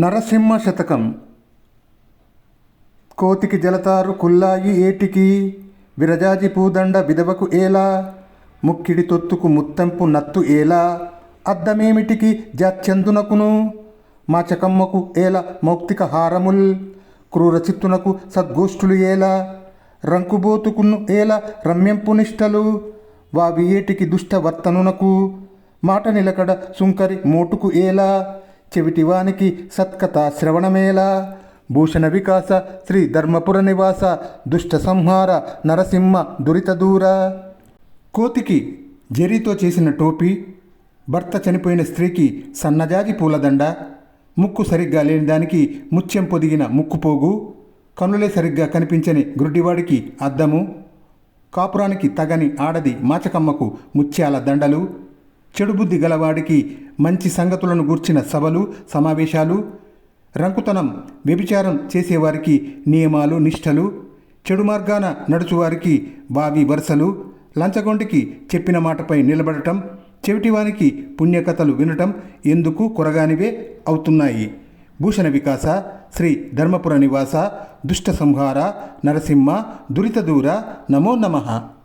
నరసింహ శతకం. కోతికి జలతారు కుల్లాయి ఏటికి విరజాజి పూదండ విధవకు ఏలా ముక్కిడి తొత్తుకు ముత్తెంపు నత్తు ఏలా అద్దమేమిటికి జాత్యందునకును మాచకమ్మకు ఏల మౌక్తిక హారముల్ క్రూర చిత్తునకు సద్గోష్ఠులు ఏలా రంకుబోతుకును ఏల రమ్యంపు నిష్టలు వావి ఏటికి దుష్టవర్తనునకు మాట నిలకడ సుంకరి మోటుకు ఏలా చెవిటివానికి సత్కథ శ్రవణమేలా భూషణ వికాస శ్రీ ధర్మపుర నివాస దుష్ట సంహార నరసింహ దురిత దూర. కోతికి జరీతో చేసిన టోపీ భర్త చనిపోయిన స్త్రీకి సన్నజాజి పూలదండ ముక్కు సరిగ్గా లేని దానికి ముత్యం పొదిగిన ముక్కుపోగు కనులే సరిగ్గా కనిపించని గుడ్డివాడికి అద్దము కాపురానికి తగని ఆడది మాచకమ్మకు ముత్యాల దండలు చెడుబుద్ధి గలవాడికి మంచి సంగతులను గూర్చిన సభలు సమావేశాలు రంకుతనం వ్యభిచారం చేసేవారికి నియమాలు నిష్టలు చెడు మార్గాన నడుచువారికి బావి వరుసలు లంచగొండికి చెప్పిన మాటపై నిలబడటం చెవిటివానికి పుణ్యకథలు వినటం ఎందుకు కొరగానివే అవుతున్నాయి? భూషణ వికాస శ్రీ ధర్మపుర నివాస దుష్ట సంహార నరసింహ దురిత దూర నమో నమః.